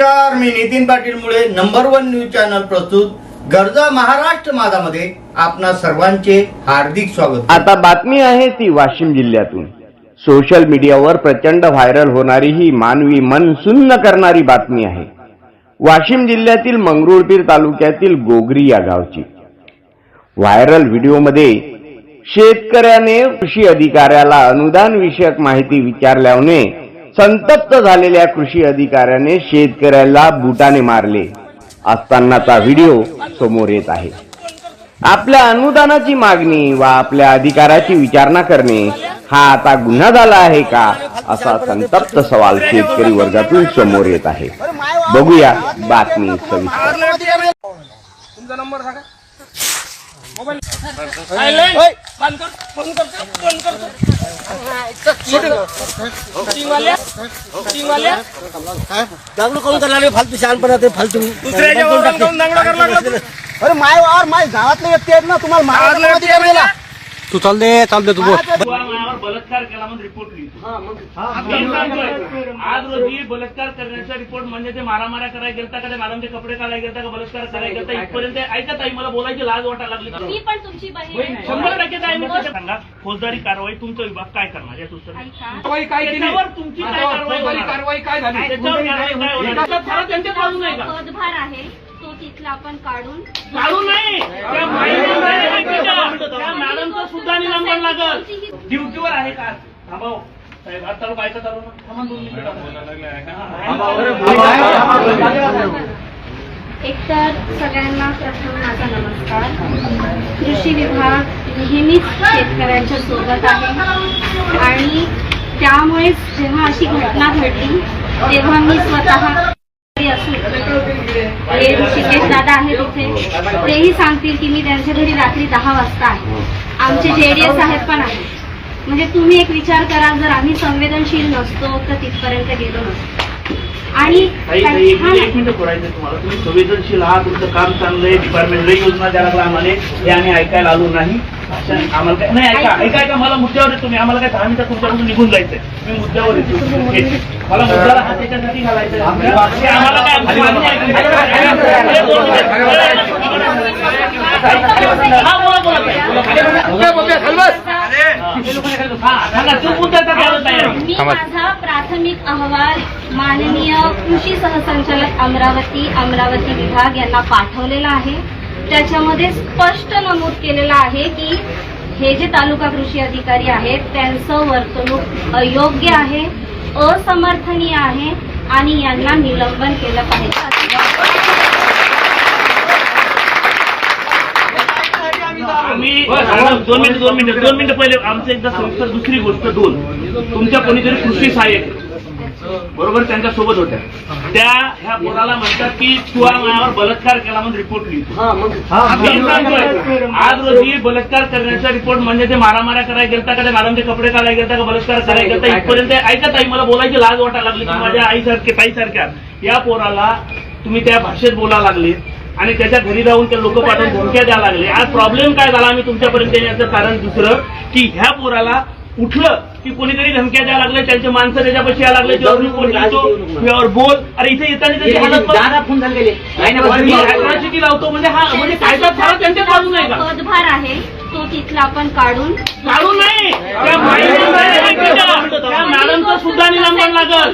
नमस्कार मी नितीन पाटील मुळे number one news channel प्रस्तुत गरजा महाराष्ट्र माझामध्ये आपणा सर्वांचे हार्दिक स्वागत आता बातमी आहे ती वाशिम जिल्ह्यातून. सोशल मीडियावर प्रचंड व्हायरल होणारी ही मानवी मन सुन्न करणारी बातमी आहे. वाशिम जिल्ह्यातील मंगरुळपीर तालुक्यातील गोगरी या गावची. व्हायरल व्हिडिओमध्ये शेतकऱ्याने कृषी अधिकाऱ्याला अनुदान विषयक माहिती विचारल्याने संतप्त झालेल्या कृषी अधिकाऱ्याने शेतकऱ्याला बुटाने मारले. असतानाचा व्हिडिओ समोर येत आहे. आपल्या अनुदानाची मागणी व आपल्या अधिकाराची विचारणा करणे हा आता गुन्हा झाला आहे का? असा संतप्त सवाल शेतकरी वर्गातून समोर येत आहे. बघूया बातमी सविस्तर. तुमचा नंबर सांगा. दागडू करून करायला लागले फालतू शहाणपणा ते फालतू दुसऱ्याच्या वावरात जाऊन दांगडा करायला लागला तू. अरे माय वावर माय गावातले व्यक्ती आहेत ना तुम्हाला गावातले तू चाल दे चाल दे तू बोल. बलात्कार केला म्हणून रिपोर्ट लिहितो. मी सांगतोय, आज रोजी बलात्कार करण्याचा रिपोर्ट म्हणजे ते मारामाऱ्या करायला गेलता का ते मॅडमचे कपडे काढायला गेलता का बलात्कार करायला गेलता? इथपर्यंत ऐकत आई मला बोलायची लाज वाटायला लागली. मी पण तुमची बहीण आहे. शंभर टक्के काय मी सांगा फौजदारी कारवाई तुमचा विभाग काय करणार? याचं उत्तर द्या. ऐका. कारवाई काय केली? त्याच्यावर तुमची काय आता कारवाई फौजदारी होणार? कारवाई काय झाली? त्याच्यावर कारवाई काय होणार? त्याच्यात खरं त्यांच्याच बाजू नाही का? पदभार आहे. तिथला आपण काढून काढू नाही. त्या महिलेला त्या मॅडमचं सुद्धा निलंबन लागल. ड्युटीवर आहे का? थांबाव. साहेब आज चालू काय चालू ना. थांबा दोन मिनिटं. एकतर सगळ्यांना प्रथम माझा नमस्कार. कृषी विभाग नेहमीच शेतकऱ्यांच्या सोबत आहे. आणि त्यामुळेच जेव्हा अशी घटना घडली तेव्हा मी स्वतः हे ऋषिकेश दादा तेही सांगतील की मी त्यांच्या घरी रात्री दहा वाजता आहे. आमचे जेडीएस साहेब पण आहेत. म्हणजे तुम्ही एक विचार करा जर आम्ही संवेदनशील नसतो तर तिथपर्यंत गेलो नसतो. आणि तुम्ही संवेदनशील आहात तुमचं काम चांगलं आहे डिपार्टमेंट योजना द्यायला आम्हाला हे आम्ही ऐकायला आलो नाही. आम्हाला काय नाही ऐका ऐका ऐका मला मुद्द्यावर आहे तुम्ही आम्हाला काय दहा मिनिटं तुमच्याकडून निघून जायचंय मी मुद्द्यावर येतो हे, मला मुद्द्याला हात त्याच्यासाठी घालायचा आहे. हे आम्हाला काय आमची मागणी आहे का? हे दोन मिनिटं. हा, बोला, बोला, ताई, बोला. हा, सांगा, तो मुद्दा तर द्यायला तयार आहे. मी माझा प्राथमिक अहवाल माननीय कृषी सहसंचालक अमरावती अमरावती विभाग यांना पाठवलेला आहे त्याच्यामध्ये स्पष्ट नमूद केलेलं आहे की हे जे तालुका कृषी अधिकारी आहेत त्यांचं वर्तणूक अयोग्य आहे असमर्थनीय आहे आणि यांना निलंबन केलं पाहिजे. दोन मिनिट दोन मिनिट दोन मिनिट पहिले आमचं एकदा सविस्तर दुसरी गोष्ट दोन. तुमच्या कोणीतरी कृषी सहाय्यक बरोबर त्यांच्यासोबत होत्या. त्या ह्या पोराला म्हणतात की तू हा माझ्यावर बलात्कार केला म्हणून रिपोर्ट लिहितो. आज रोजी बलात्कार करण्याचा रिपोर्ट म्हणजे ते मारामाऱ्या करायला गेलता का ते मॅडमचे कपडे काढायला गेलता का बलात्कार करायला गेलता? इथपर्यंत ऐकत आई मला बोलायची लाज वाटायला लागली. की माझ्या आईसारखे ताईसारख्या. या पोराला तुम्ही त्या भाषेत बोलायला लागले आणि त्याच्या घरी जाऊन ते लोक पाठवून धमक्या द्यायला लागले. आज प्रॉब्लेम काय झाला आम्ही तुमच्यापर्यंत येण्याचं कारण दुसरं की ह्या पोराला उठलं की कोणीतरी धमक्या द्यायला लागले त्यांचे माणसं त्याच्यापाशी यायला लागले जेव्हा रिपोर्ट लिहितो यावर बोल अरे इथे येताना त्याची हालत बघ. फोन झाले मी लावतो म्हणजे हा म्हणजे कायदा खरा त्यांच्या बाजू नाही का पदभार आहे तो तिथला आपण काढून काढू नाही त्या महिलेला त्या मॅडमचं सुद्धा निलंबन लागल.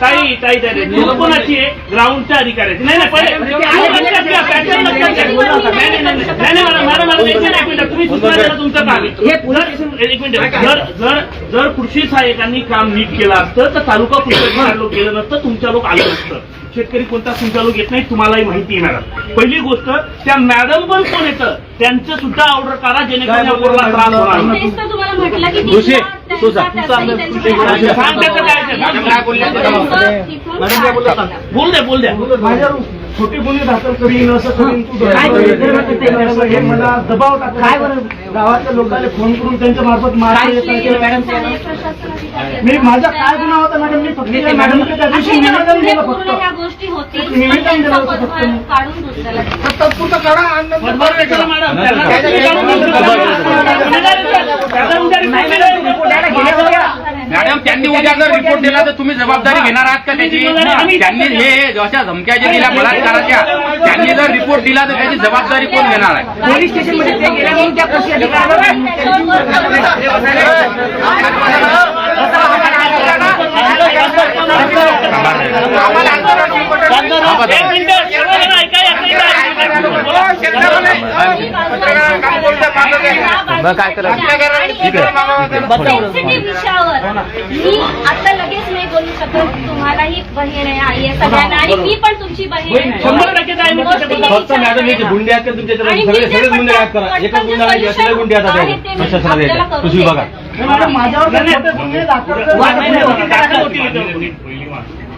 ताई ताई ताई कोणाची आहे ग्राउंडच्या अधिकाऱ्याची. नाही नाही पहिले आलं लक्षात घ्या, pattern लक्षात घ्या. नाही नाही नाही नाही, नाही, मॅडम मॅडम मॅडम एक मिनिट एक मिनिट. तुम्ही सूचना तुमचं काम आहे जर एक मिनिट. जर जर जर कृषी सहाय्यकांनी काम नीट केलं असतं तर तालुका कृषी लोक गेलं नसतं तुमच्या लोक आलं नसतं. शेतकरी कोणता लोक येत नाही तुम्हालाही माहिती आहे मॅडम पहिली गोष्ट त्या मॅडम पण कोण येतं? त्यांचं सुद्धा ऑर्डर करा जेणेकरून त्रास होणार. नाही. तेच तर तुम्हाला म्हटलं की ऋषी, सांग त्याचं काय ते. मॅडम काय बोलल्या काढलं. बोल द्या बोल द्या माझ्यावर छोटी गुन्हे दाखल करीन असं करीन तू काय करीन? असं हे मला दबाव टाकला गावातल्या लोकांना फोन करून त्यांच्या मार्फत प्रशासनाधिकारी मी माझा काय गुन्हा होता मॅडम? मी फक्त या मॅडमकडे त्या दिवशी निवेदन दिलं फक्त. निवेदन दिलं होतं फक्त. मी. तात्पुरतं काढा आणि नंतर बरोबर आहे का मॅडम? काय. त्याला. मॅडम त्यांनी उद्या जर रिपोर्ट दिला तर तुम्ही जबाबदारी घेणार आहात का त्याची त्यांनी हे अशा धमक्या ज्या दिल्या बलात्काराच्या त्यांनी जर रिपोर्ट दिला तर त्याची जबाबदारी कोण घेणार आहे पोलीस स्टेशनमध्ये ते गेल्या म्हणून त्या कृषी मिनिटं, सर्वांना ऐका, एक सेन्सिटिव्ह विषयावर मी आता लगेच नाही. बोलू शकत तुम्हालाही बहीण आहे आई आहे सगळ्यांना आणि मी पण तुमची बहीण आहे शंभर टक्के काय मी गोष्टीने फक्त मॅडम हे जे गुंडे आहेत ते तुमच्या आणि सगळे मी जे सगळे गुंडे आहेत करा पटकन सगळे आहेत आहे ते मी प्रशासनात आपल्याला येतात करून कृषी विभागात देईल. मॅडम माझ्यावर काही खोटे गुन्हे दाखल करून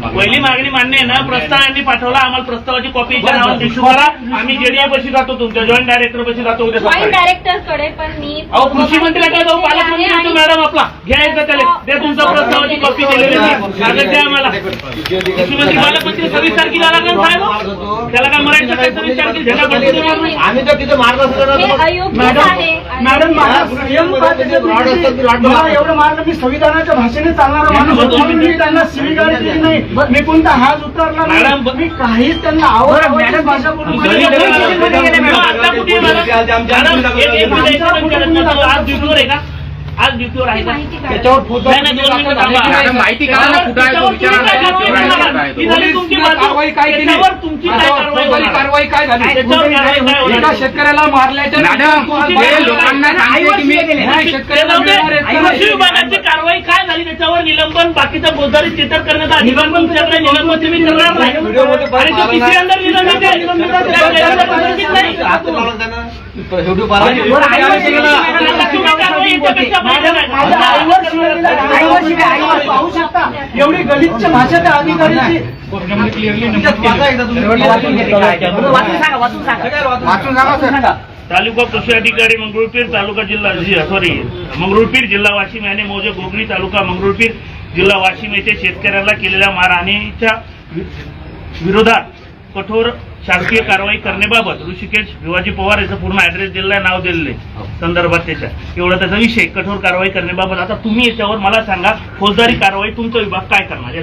पहिली मागणी मान्य आहे ना प्रस्ताव यांनी पाठवला आम्हाला प्रस्तावाची कॉपी नावात इश्यू करा आम्ही जेडीए पशी जातो तुमच्या जॉईंट डायरेक्टर पशी जातो उद्या जॉईंट सकाळी. डायरेक्टरकडे पण मी अहो कृषी मंत्र्याकडे जाऊ पालकमंत्री येतो मॅडम आपला. घ्या एकदा त्याला. द्या तुमचा प्रस्तावाची कॉपी दिलेली. आहे. कागद द्या आम्हाला. कृषी मंत्री पालकमंत्री सव्वीस तारखेला आला का साहेब? हो? त्याला काय म्हणायचं काय सव्वीस तारखेला झेंडा पडतो. आम्ही तर तिथे हे आहे? मॅडम मला एवढं मारलं मी संविधानाच्या भाषेने चालणारा माणूस होतो म्हणून मी त्यांना शिवीगाळ नाही. मी कोणता हात उतरला मॅडम, मी काहीच त्यांना आवड भाषा बोलून मॅडम, आज आहे का आज ड्युटीवर आहे का माहिती काढा. नाही, नाही, दोन मिनिटं थांबा. मॅडम, माहिती करा ना कुठं आहे तो त्याच्यावर विचारा तुम्ही काय कारवाई करणार? ती झाली तुमची बाजू. कारवाई काय केली त्याच्यावर तुमची काय कारवाई फौजदारी होणार? कारवाई काय झाली त्याच्यावर कारवाई काय होणार? एका शेतकऱ्याला मारल्याच्या मॅडम हे लोकांना सांगते की मी नाही, ते शेतकऱ्याला जाऊ दे. मिळणार आहे. कृषी विभागाची कारवाई काय झाली त्याच्यावर निलंबन बाकीचा फौजदारी चित्र करण्याचा अधिकार तुमच्याकडे निलंबन तुम्ही करणार नाही आणि तो तिसऱ्यांदा. त्या नाही. कारवाई पाहू शकता. एवढी गलिच्छ भाषा त्या अधिकाऱ्याची तालुका कृषी अधिकारी मंगरुळपीर तालुका जिल्हा सॉरी मंगरुळपीर जिल्हा वाशिम याने मौजे गोगरी तालुका मंगरुळपीर जिल्हा वाशिम येथे शेतकऱ्याला केलेल्या मारहाणीच्या विरोधात कठोर शासकीय कारवाई करण्याबाबत ऋषिकेश भिवाजी पवार याचं पूर्ण ऍड्रेस दिलेला आहे, नाव दिलेलं आहे संदर्भात त्याच्या एवढा त्याचा विषय कठोर कारवाई करण्याबाबत आता तुम्ही याच्यावर मला सांगा फौजदारी कारवाई तुमचा विभाग काय करणार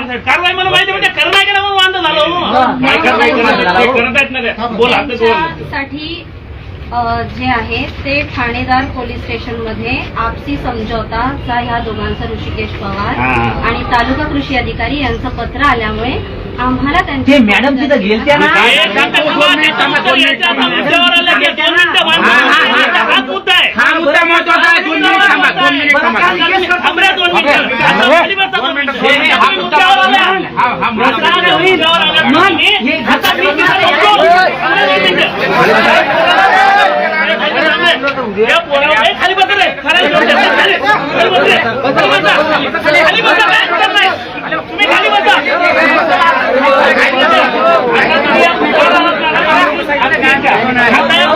साहेब. कारवाई मला माहिती म्हणजे करणार गेलं म्हणून वांद झालं हो. काय कारवाई करणार ते करत आहेत ना ते. बोला जे आहे ते ठाणेदार पोलीस स्टेशनमध्ये आपसी समझोताचा ह्या दोघांचा ऋषिकेश पवार. आणि तालुका कृषी अधिकारी यांचं पत्र आल्यामुळे आम्हाला त्यांचे मॅडम तिथं गेलत्या ना हे शांत थांबा, ते थांबा, याच्या आता मुद्द्यावर आलं की दोन मिनिटं वाद घाला. हा मुद्दा आहे हा मुद्दा महत्त्वाचा आहे दोन मिनिट थांबा दोन मिनिट थांबा थांब रे, दोन मिनिटं. आता खाली बसा दोन मिनिटं. हा मुद्दा मुद्द्यावर आला. हा हा मुद्दा आता मुद्द्यावर आला. तुम्ही आता मी तिथं बसतो. दोन मिनिटं. या पोरावर- ए, खाली बसा रे. खाली बसा रे. खाली खाली बसा रे. खाली बसा. खाली बसा. काय हरकत नाही. तुम्ही खाली बसा. खाली बसा. आता तुम्ही या मुद्द्यावर आलात ना. आता काय काय? आता या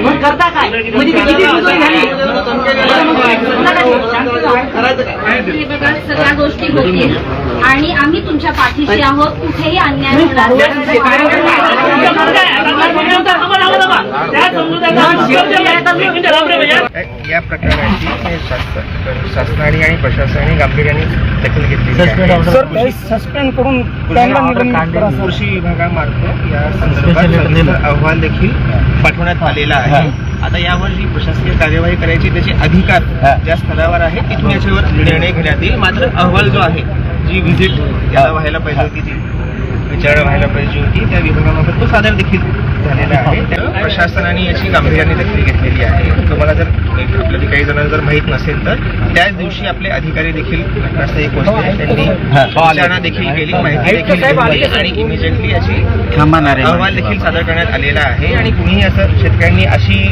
मग करता काय म्हणजे किती झाली सगळ्या गोष्टी होतील आणि आम्ही तुमच्या पाठीशी आहोत. कुठेही अन्याय होणार या प्रकाराची शासन- शासनाने आणि प्रशासनाने गांभीर्याने दखल घेतली सस्पेंड करून. कृषी विभागामार्फत या संदर्भात अहवाल देखील पाठवण्यात आलेला आहे. आता यावर जी प्रशासकीय कार्यवाही करायची त्याचे अधिकार ज्या स्तरावर आहे तिथून याच्यावर निर्णय घेण्यात येईल. मात्र अहवाल जो आहे जी व्हिजिट याला व्हायला पाहिजे होती ती. विचारणा व्हायला पाहिजे होती. त्या विभागामार्फत तो सादर देखील झालेला आहे. त्या प्रशासनाने याची गांभीर्याने दखल घेतलेली आहे. तुम्हाला जर आपल्याला काही जणांना जर माहीत नसेल तर त्याच दिवशी आपले अधिकारी देखील घटनास्थळी पोहोचले. त्यांनी विचारणा देखील केली माहिती देखील आणि इमिजिएटली याची अहवाल देखील सादर करण्यात आलेला आहे. आणि कुणीही असं शेतकऱ्यांनी अशी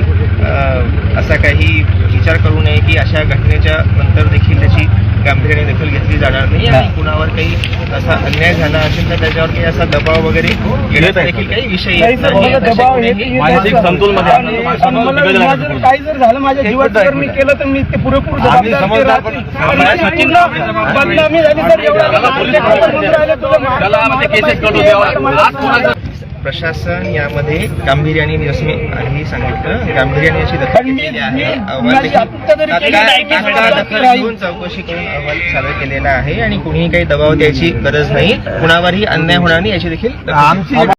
असा काही विचार करू नये की अशा घटनेच्या नंतर देखील त्याची गांभीर्याने दखल घेतली जाणार नाही आणि कुणावर काही असा अन्याय झाला असेल तर त्याच्यावर काही असा दबाव वगैरे घेण्याचा देखील काही विषय येत नाही कुणीही मानसिक काही जर झालं माझ्या जीवाचं जर मी केलं तर मी ते पुरेपूर जबाबदार ते राहतील. पण माझी पूर्ण बदनामी झाली तर एवढं राहिलं तुझं मला- प्रशासन यामध्ये गांभीर्याने जसं मी आधी सांगितलं गांभीर्याने याची दखल घेतलेली आहे अहवाल देखील तात्काळ. घेऊन चौकशी करून अहवाल सादर केलेला आहे आणि कुणीही काही दबाव द्यायची गरज नाही कुणावरही अन्याय होणार नाही याची देखील घेतली.